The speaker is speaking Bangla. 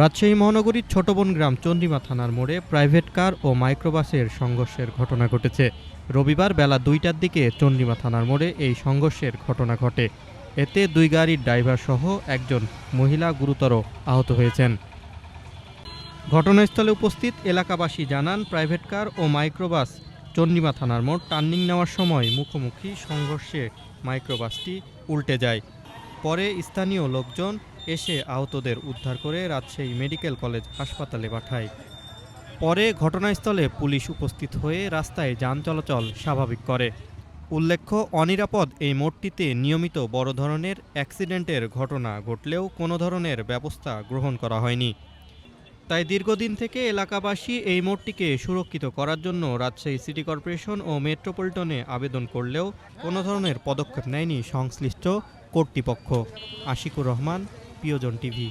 রাজশাহী মহানগরীর ছোটবন গ্রাম চন্ডিমা থানার মোড়ে প্রাইভেট কার ও মাইক্রোবাসের সংঘর্ষের ঘটনা ঘটেছে। রবিবার বেলা দুইটার দিকে চন্ডিমা থানার মোড়ে এই সংঘর্ষের ঘটনা ঘটে। এতে দুই গাড়ির ড্রাইভার সহ একজন মহিলা গুরুতর আহত হয়েছেন। ঘটনাস্থলে উপস্থিত এলাকাবাসী জানান, প্রাইভেট কার ও মাইক্রোবাস চন্ডিমা থানার মোড় টার্নিং নেওয়ার সময় মুখোমুখি সংঘর্ষে মাইক্রোবাসটি উল্টে যায়। পরে স্থানীয় লোকজন এসে আহতদের উদ্ধার করে রাজশাহী মেডিকেল কলেজ হাসপাতালে পাঠায়। পরে ঘটনাস্থলে পুলিশ উপস্থিত হয়ে রাস্তায় যান চলাচল স্বাভাবিক করে। উল্লেখ্য, অনিরাপদ এই মোড়টিতে নিয়মিত বড় ধরনের অ্যাক্সিডেন্টের ঘটনা ঘটলেও কোনো ধরনের ব্যবস্থা গ্রহণ করা হয়নি। তাই দীর্ঘদিন থেকে এলাকাবাসী এই মোড়টিকে সুরক্ষিত করার জন্য রাজশাহী সিটি কর্পোরেশন ও মেট্রোপলিটনে আবেদন করলেও কোনো ধরনের পদক্ষেপ নেয়নি সংশ্লিষ্ট কর্তৃপক্ষ আশিকুর রহমান প্রিয়জন টিভি।